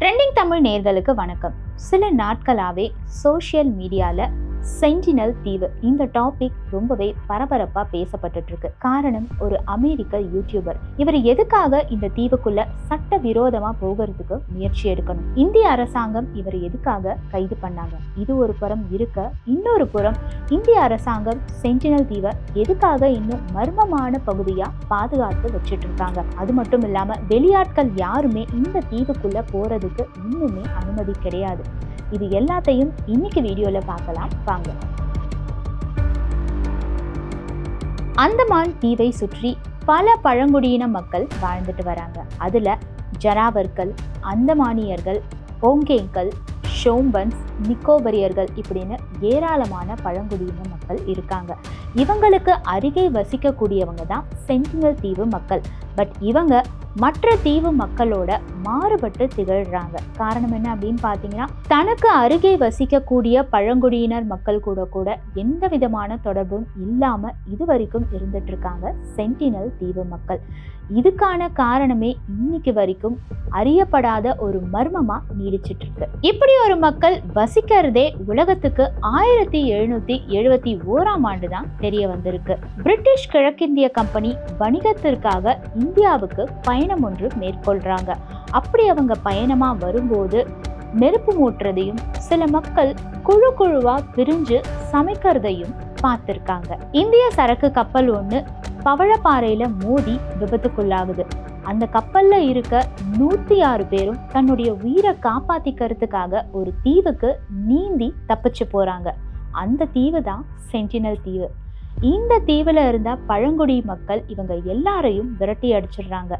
Trending Tamil நேர்களுக்கு வணக்கம். சில நாட்களாகவே சோஷியல் மீடியாவில் சென்டினல் தீவு. இந்த டாபிக் ரொம்பவே பரபரப்பா பேசப்பட்டு இருக்கு காரணம் ஒரு அமெரிக்க யூடியூபர் இவர் எதுக்காக இந்த தீவுக்குள்ள சட்ட விரோதமா போகிறதுக்கு முயற்சி எடுக்கணும்? இந்திய அரசாங்கம் இவர் எதுக்காக கைது பண்ணாங்க? இது ஒரு புறம் இருக்க இன்னொரு புறம் இந்திய அரசாங்கம் சென்டினல் தீவை எதுக்காக இன்னும் மர்மமான பகுதியா பாதுகாத்து வச்சுட்டு இருக்காங்க அது மட்டும் இல்லாம வெளியாட்கள் யாருமே இந்த தீவுக்குள்ள போறதுக்கு இன்னுமே அனுமதி கிடையாது. இது எல்லாத்தையும் இன்னைக்கு வீடியோல பார்க்கலாம். வாங்க அந்தமான் தீவை சுற்றி பல பழங்குடியின மக்கள் வாழ்ந்துட்டு வராங்க. அதில் ஜனாவர்கள் அந்தமானியர்கள் ஓங்கேங்கள் ஷோம்பன்ஸ் நிக்கோபரியர்கள் இப்படின்னு ஏராளமான பழங்குடியின மக்கள் இருக்காங்க. இவங்களுக்கு அருகே வசிக்கக்கூடியவங்க தான் சென்டினல் தீவு மக்கள். பட் இவங்க மற்ற தீவு மக்களோட மாறுபட்டு திகழ்றாங்க. காரணம் என்ன அப்படின்னு பார்த்தீங்கன்னா தனக்கு அருகே வசிக்கக்கூடிய பழங்குடியினர் மக்கள் கூட கூட எந்த விதமான தொடர்பும் இல்லாம இது வரைக்கும் இருந்துட்டு இருக்காங்க சென்டினல் தீவு மக்கள். இதுக்கான காரணமே இன்னைக்கு வரைக்கும் அறியப்படாத ஒரு மர்மமா நீடிச்சிட்டு இருக்கு. இப்படி ஒரு மக்கள் வசிக்கிறதே உலகத்துக்கு ஆயிரத்தி எழுநூத்தி எழுபத்தி ஓராம் ஆண்டு தான் தெரிய வந்திருக்கு. பிரிட்டிஷ் கிழக்கிந்திய கம்பெனி வணிகத்திற்காக இந்தியாவுக்கு பயணம் ஒன்று மேற்கொள்றாங்க. அப்படி அவங்க பயணமா வரும்போது நெருப்பு மூட்டுறதையும் சில மக்கள் குழு குழுவா பிரிஞ்சு சமைக்கிறதையும் பார்த்துருக்காங்க. இந்திய சரக்கு கப்பல் ஒன்று பவழப்பாறையில மோதி விபத்துக்குள்ளாகுது. அந்த கப்பல்ல இருக்க நூத்தி ஆறு பேரும் தன்னுடைய உயிரை காப்பாத்திக்கிறதுக்காக ஒரு தீவுக்கு நீந்தி தப்பிச்சு போறாங்க. அந்த தீவு தான் சென்டினல் தீவு. இந்த தீவுல இருந்த பழங்குடி மக்கள் இவங்க எல்லாரையும் விரட்டி அடிச்சிடுறாங்க.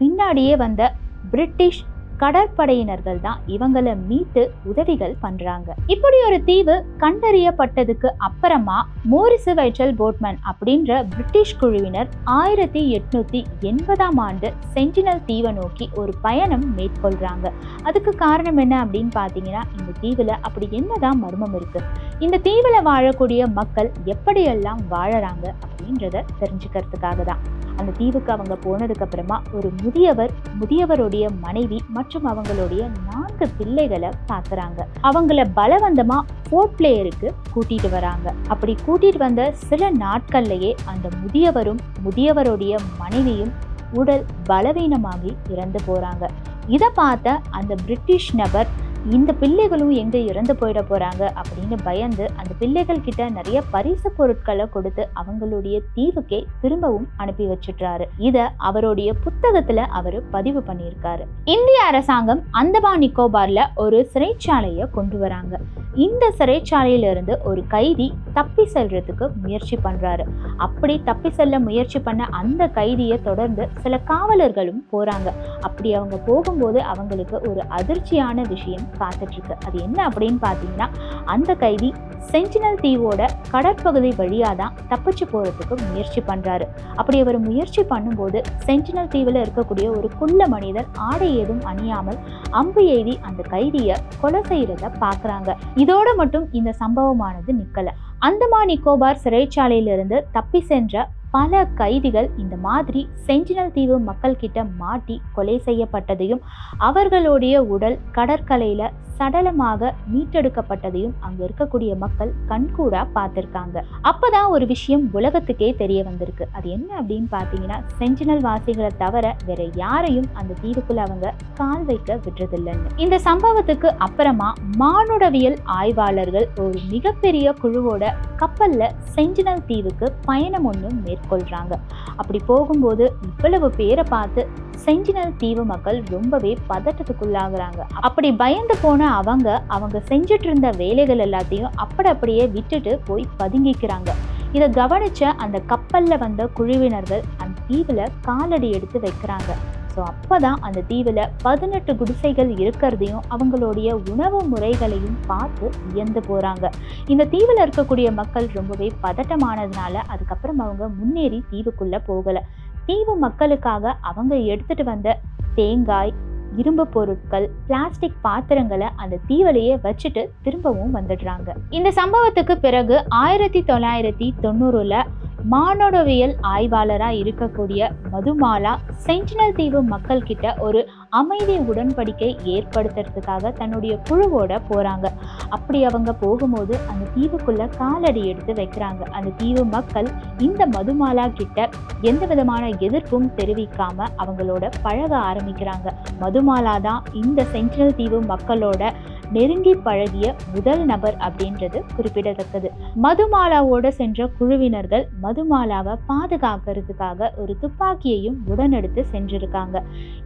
பின்னாடியே வந்த பிரிட்டிஷ் கடற்படையினர்கள் தான் இவங்களை மீட்டு உதவிகள் பண்றாங்க. இப்படி ஒரு தீவு கண்டறியப்பட்டதுக்கு அப்புறமா மோரிசு வைச்சல் போட்மேன் அப்படின்ற பிரிட்டிஷ் குழுவினர் ஆயிரத்தி எட்நூத்தி எண்பதாம் ஆண்டு சென்டினல் தீவை நோக்கி ஒரு பயணம் மேற்கொள்றாங்க. அதுக்கு காரணம் என்ன அப்படின்னு பார்த்தீங்கன்னா இந்த தீவுல அப்படி என்னதான் மர்மம் இருக்கு? இந்த தீவில் வாழக்கூடிய மக்கள் எப்படியெல்லாம் வாழறாங்க அப்படின்றத தெரிஞ்சுக்கிறதுக்காக தான் அந்த தீவுக்கு அவங்க போனதுக்கு அப்புறமா ஒரு முதியவர் முதியவருடைய மனைவி மற்றும் அவங்களுடைய நான்கு பிள்ளைகளை பார்க்குறாங்க அவங்கள பலவந்தமா போர்ட் பிளேயருக்கு கூட்டிட்டு வராங்க. அப்படி கூட்டிட்டு வந்த சில நாட்கள்லயே அந்த முதியவரும் முதியவருடைய மனைவியும் உடல் பலவீனமாகி இறந்து போறாங்க. இதை பார்த்த அந்த பிரிட்டிஷ் நபர் இந்த பிள்ளைகளும் எங்க இறந்து போயிட போறாங்க அப்படின்னு பயந்து அந்த பிள்ளைகள் கிட்ட நிறைய பரிசு பொருட்களை கொடுத்து அவங்களுடைய தீவுக்கே திரும்பவும் அனுப்பி வச்சிடுறாரு. இத அவருடைய புத்தகத்துல அவர் பதிவு பண்ணியிருக்காரு. இந்திய அரசாங்கம் அந்தமான் நிக்கோபார்ல ஒரு சிறைச்சாலையை கொண்டு வராங்க. இந்த சிறைச்சாலையிலிருந்து ஒரு கைதி தப்பி செல்றதுக்கு முயற்சி பண்றாரு. அப்படி தப்பி செல்ல முயற்சி பண்ண அந்த கைதியை தொடர்ந்து சில காவலர்களும் போறாங்க. அப்படி அவங்க போகும்போது அவங்களுக்கு ஒரு அதிர்ச்சியான விஷயம் காத்துட்டு இருக்கு அது என்ன அப்படின்னு பார்த்தீங்கன்னா அந்த கைதி செஞ்சினல் தீவோட கடற்பகுதி வழியாக தான் தப்பிச்சு போகிறதுக்கு முயற்சி பண்ணுறாரு அப்படி அவர் முயற்சி பண்ணும்போது செஞ்சினல் தீவில் இருக்கக்கூடிய ஒரு குள்ள மனிதர் ஆடை ஏதும் அணியாமல் அம்பு எய்தி அந்த கைதியை கொலை செய்கிறத பார்க்குறாங்க. இதோடு மட்டும் இந்த சம்பவமானது நிற்கலை அந்தமான் நிக்கோபார் சிறைச்சாலையிலிருந்து தப்பி சென்ற பல கைதிகள் இந்த மாதிரி செஞ்சினல் தீவு மக்கள்கிட்ட மாட்டி கொலை செய்யப்பட்டதையும் அவர்களுடைய உடல் கடற்கரையில் சடலமாக மீட்டெடுக்கப்பட்டதையும் அங்க இருக்கக்கூடிய மக்கள் கண்கூடா பார்த்திருக்காங்க. அப்பதான் ஒரு விஷயம் உலகத்துக்கே தெரிய வந்திருக்கு. அது என்ன அப்படின்னு பார்த்தீங்கன்னா செஞ்சினல் வாசிகளை தவிர வேற யாரையும் அந்த தீவுக்குள்ள அவங்க கால் வைக்க விடுறதில்லைன்னு. இந்த சம்பவத்துக்கு அப்புறமா மானுடவியல் ஆய்வாளர்கள் ஒரு மிகப்பெரிய குழுவோட கப்பல்ல செஞ்சினல் தீவுக்கு பயணம் ஒன்றும் மேற்கொள்றாங்க. அப்படி போகும்போது இவ்வளவு பேரை பார்த்து செஞ்சினல் தீவு மக்கள் ரொம்பவே பதட்டத்துக்குள்ளாகிறாங்க. அப்படி பயந்து போன அவங்க அவங்க செஞ்சிட்டு இருந்த வேலைகள் எல்லாத்தையும் அப்படி அப்படியே விட்டுட்டு போய் பதுங்கிக்கிறாங்க. இதை கவனிச்ச அந்த கப்பலில் வந்த குழுவினர்கள் அந்த தீவில் காலடி எடுத்து வைக்கிறாங்க. ஸோ அப்பதான் அந்த தீவில் பதினெட்டு குடிசைகள் இருக்கிறதையும் அவங்களுடைய உணவு முறைகளையும் பார்த்து வியந்து போகிறாங்க இந்த தீவில் இருக்கக்கூடிய மக்கள் ரொம்பவே பதட்டமானதுனால அதுக்கப்புறம் அவங்க முன்னேறி தீவுக்குள்ளே போகலை. தீவு மக்களுக்காக அவங்க எடுத்துட்டு வந்த தேங்காய் இரும்பு பொருட்கள் பிளாஸ்டிக் பாத்திரங்களை அந்த தீவலையே வச்சுட்டு திரும்பவும் வந்துடுறாங்க. இந்த சம்பவத்துக்கு பிறகு ஆயிரத்தி தொள்ளாயிரத்தி தொண்ணூறுல மானுடவியல் ஆய்வாளராக இருக்கக்கூடிய மதுமாலா சென்டினல் தீவு மக்கள் கிட்ட ஒரு அமைதி உடன்படிக்கை ஏற்படுத்துறதுக்காக தன்னுடைய குழுவோட போகிறாங்க அப்படி அவங்க போகும்போது அந்த தீவுக்குள்ளே காலடி எடுத்து வைக்கிறாங்க. அந்த தீவு மக்கள் இந்த மதுமாலா கிட்ட எந்த விதமான எதிர்ப்பும் தெரிவிக்காம அவங்களோட பழக ஆரம்பிக்கிறாங்க. மதுமாலா தான் இந்த சென்ட்ரல் தீவு மக்களோட நெருங்கி பழகிய முதல் நபர் அப்படின்றது குறிப்பிடத்தக்கது. மதுமாலாவோட சென்ற குழுவினர்கள் மதுமாலாவை பாதுகாக்கிறதுக்காக ஒரு துப்பாக்கியையும் உடனெடுத்து சென்றிருக்காங்க.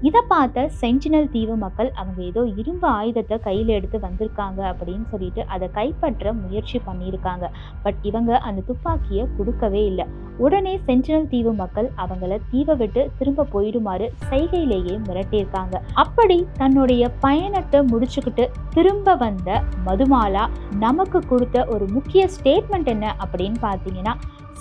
இதை பார்த்த செஞ்சினல் தீவு மக்கள் அவங்க ஏதோ இரும்பு ஆயுதத்தை கையில் எடுத்து வந்திருக்காங்க அப்படின்னு சொல்லிட்டு அதை கைப்பற்ற முயற்சி பண்ணியிருக்காங்க. பட் இவங்க அந்த துப்பாக்கியை கொடுக்கவே இல்லை. உடனே செஞ்சினல் தீவு மக்கள் அவங்கள தீவை விட்டு திரும்ப போயிடுமாறு செய்கையிலேயே மிரட்டியிருக்காங்க. அப்படி தன்னுடைய பயணத்தை முடிச்சுக்கிட்டு திரும்ப வந்த மதுமாலா நமக்கு கொடுத்த ஒரு முக்கிய ஸ்டேட்மெண்ட் என்ன அப்படின்னு பார்த்தீங்கன்னா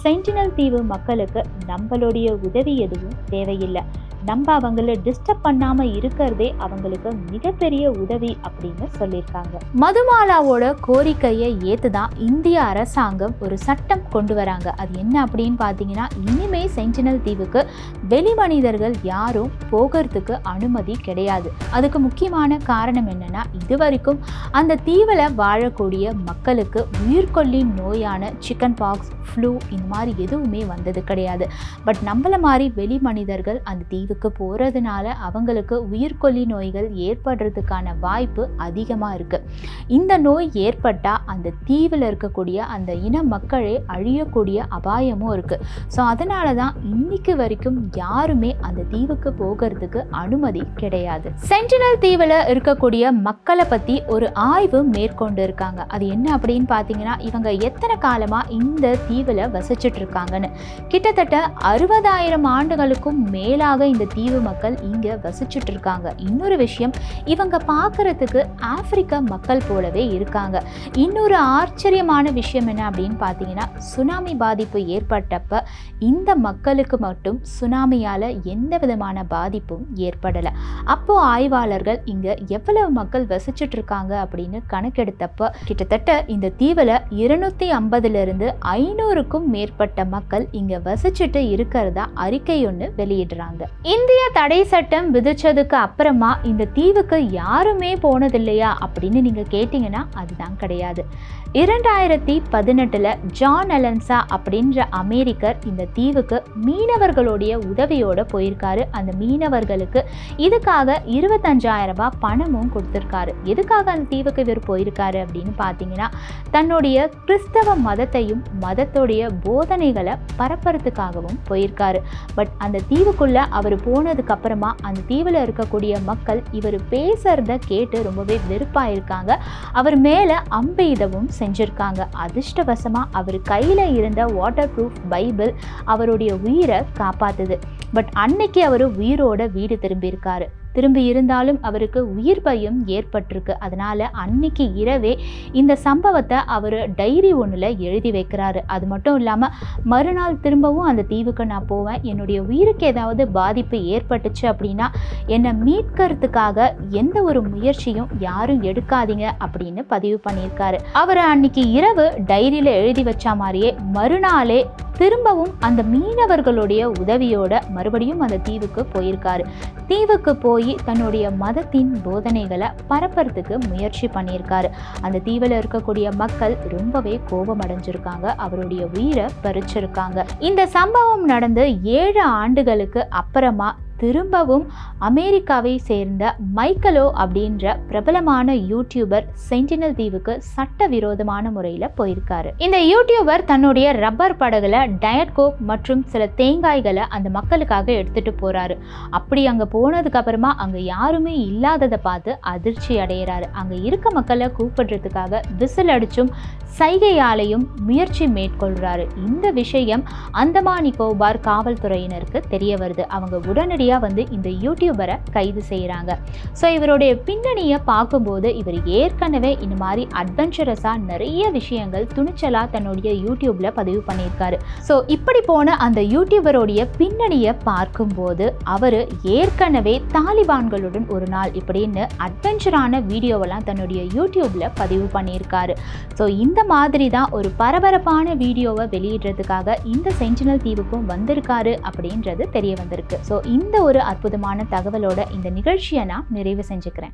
சென்டினல் தீவு மக்களுக்கு நம்மளுடைய உதவி எதுவும் தேவையில்லை. நம்ம அவங்கள டிஸ்டர்ப் பண்ணாம இருக்கிறதே அவங்களுக்கு மிகப்பெரிய உதவி அப்படின்னு சொல்லியிருக்காங்க. மதுமாலாவோட கோரிக்கையை ஏத்துதான் இந்திய அரசாங்கம் ஒரு சட்டம் கொண்டு வராங்க. அது என்ன அப்படின்னு பார்த்தீங்கன்னா இனிமே செஞ்சினல் தீவுக்கு வெளி மனிதர்கள் யாரும் போகிறதுக்கு அனுமதி கிடையாது. அதுக்கு முக்கியமான காரணம் என்னன்னா இது வரைக்கும் அந்த தீவில் வாழக்கூடிய மக்களுக்கு உயிர்கொல்லி நோயான சிக்கன் பாக்ஸ் ஃப்ளூ இந்த மாதிரி எதுவுமே வந்தது கிடையாது. பட் நம்மள மாதிரி வெளி மனிதர்கள் அந்த தீவு தீவுக்கு போகிறதுனால அவங்களுக்கு உயிர்கொல்லி நோய்கள் ஏற்படுறதுக்கான வாய்ப்பு அதிகமாக இருக்குது இந்த நோய் ஏற்பட்டால் அந்த தீவில் இருக்கக்கூடிய அந்த இன மக்களே அழியக்கூடிய அபாயமும் இருக்குது ஸோ அதனால தான் இன்னைக்கு வரைக்கும் யாருமே அந்த தீவுக்கு போகிறதுக்கு அனுமதி கிடையாது. சென்டினல் தீவில் இருக்கக்கூடிய மக்களை பற்றி ஒரு ஆய்வு மேற்கொண்டு இருக்காங்க அது என்ன அப்படின்னு பார்த்தீங்கன்னா இவங்க எத்தனை காலமாக இந்த தீவில் வசிச்சுட்டு இருக்காங்கன்னு. கிட்டத்தட்ட அறுபதாயிரம் ஆண்டுகளுக்கும் மேலாக இந்த தீவு மக்கள் இங்கே வசிச்சுட்டு இருக்காங்க இன்னொரு விஷயம் இவங்க பார்க்கறதுக்கு ஆப்பிரிக்க மக்கள் போலவே இருக்காங்க. இன்னொரு ஆச்சரியமான விஷயம் என்ன அப்படின்னு பார்த்தீங்கன்னா சுனாமி பாதிப்பு ஏற்பட்டப்ப இந்த மக்களுக்கு மட்டும் சுனாமியால் எந்த விதமான பாதிப்பும் ஏற்படலை. அப்போ ஆய்வாளர்கள் இங்கே எவ்வளவு மக்கள் வசிச்சுட்டு இருக்காங்க அப்படின்னு கணக்கெடுத்தப்ப கிட்டத்தட்ட இந்த தீவில் இருநூத்தி ஐம்பதுலேருந்து ஐநூறுக்கும் மேற்பட்ட மக்கள் இங்கே வசிச்சுட்டு இருக்கிறதா அறிக்கை ஒன்று வெளியிடுறாங்க. இந்திய தடை சட்டம் விதிச்சதுக்கு அப்புறமா இந்த தீவுக்கு யாருமே போனதில்லையா அப்படின்னு நீங்கள் கேட்டிங்கன்னா அதுதான் கிடையாது. இரண்டாயிரத்தி பதினெட்டில் ஜான் அலன்சா அப்படின்ற அமெரிக்கர் இந்த தீவுக்கு மீனவர்களுடைய உதவியோட போயிருக்காரு. அந்த மீனவர்களுக்கு இதுக்காக இருபத்தஞ்சாயிரம் ரூபாய் பணமும் கொடுத்துருக்காரு. எதுக்காக அந்த தீவுக்கு இவர் போயிருக்காரு அப்படின்னு பார்த்தீங்கன்னா தன்னுடைய கிறிஸ்தவ மதத்தையும் மதத்துடைய போதனைகளை பரப்புறதுக்காகவும் போயிருக்காரு. பட் அந்த தீவுக்குள்ளே அவர் போனதுக்கப்புறமா அந்த தீவில் இருக்கக்கூடிய மக்கள் இவர் பேசுறத கேட்டு ரொம்பவே வெறுப்பாயிருக்காங்க. அவர் மேலே அம்பெய்தவும் செஞ்சிருக்காங்க. அதிர்ஷ்டவசமாக அவர் கையில் இருந்த வாட்டர் ப்ரூஃப் பைபிள் அவருடைய உயிரை காப்பாத்துது. பட் அன்னைக்கு அவர் உயிரோட வீடு திரும்பியிருக்காரு. திரும்பி இருந்தாலும் அவருக்கு உயிர் பயம் ஏற்பட்டிருக்கு. அதனால அன்னைக்கு இரவே இந்த சம்பவத்தை அவர் டைரி ஒன்றில் எழுதி வைக்கிறாரு. அது மட்டும் இல்லாமல் மறுநாள் திரும்பவும் அந்த தீவுக்கு நான் போவேன். என்னுடைய உயிருக்கு ஏதாவது பாதிப்பு ஏற்பட்டுச்சு அப்படின்னா என்னை மீட்கிறதுக்காக எந்த ஒரு முயற்சியும் யாரும் எடுக்காதீங்க அப்படின்னு பதிவு பண்ணியிருக்காரு. அவர் அன்னைக்கு இரவு டைரியில் எழுதி வச்ச மாதிரியே மறுநாளே திரும்பவும் அந்த மீனவர்களுடைய உதவியோட மறுபடியும் அந்த தீவுக்கு போயிருக்காரு. தீவுக்கு போய் போய் தன்னுடைய மதத்தின் போதனைகளை பரப்புறதுக்கு முயற்சி பண்ணியிருக்காரு. அந்த தீவில் இருக்கக்கூடிய மக்கள் ரொம்பவே கோபம் அடைஞ்சிருக்காங்க அவருடைய உயிரை பறிச்சிருக்காங்க. இந்த சம்பவம் நடந்து ஏழு ஆண்டுகளுக்கு அப்புறமா திரும்பவும் அமெரிக்காவை சேர்ந்த மைக்கலோ அப்படின்ற பிரபலமான யூடியூபர் சென்டினல் தீவுக்கு சட்டவிரோதமான முறையில் போயிருக்காரு. இந்த யூடியூபர் தன்னுடைய ரப்பர் படகுல டயட் கோக் மற்றும் சில தேங்காய்களை அந்த மக்களுக்காக எடுத்துட்டு போறாரு. அப்படி அங்க போனதுக்கு அப்புறமா அங்க யாருமே இல்லாததை பார்த்து அதிர்ச்சி அடைகிறாரு அங்க இருக்க மக்களை கூப்பிடுறதுக்காக விசில் அடிச்சும் சைகையாலையும் முயற்சி மேற்கொள்றாரு. இந்த விஷயம் அந்தமான் நிக்கோபார் காவல்துறையினருக்கு தெரிய வருது. அவங்க உடனடியாக அதிரடியாக வந்து இந்த யூடியூபரை கைது செய்கிறாங்க ஸோ இவருடைய பின்னணியை பார்க்கும்போது இவர் ஏற்கனவே இந்த மாதிரி அட்வென்ச்சரஸாக நிறைய விஷயங்கள் துணிச்சலாக தன்னுடைய யூடியூப்பில் பதிவு பண்ணியிருக்காரு. ஸோ இப்படி போன அந்த யூடியூபருடைய பின்னணியை பார்க்கும்போது அவர் ஏற்கனவே தாலிபான்களுடன் ஒரு நாள் இப்படின்னு அட்வென்ச்சரான வீடியோவெல்லாம் தன்னுடைய யூடியூப்பில் பதிவு பண்ணியிருக்காரு. ஸோ இந்த மாதிரி தான் ஒரு பரபரப்பான வீடியோவை வெளியிடுறதுக்காக இந்த செஞ்சினல் தீவுக்கும் வந்திருக்காரு அப்படின்றது தெரிய வந்திருக்கு. ஸோ இந்த ஒரு அற்புதமான தகவலோட இந்த நிகழ்ச்சியை நான் நிறைவு செஞ்சுக்கிறேன்.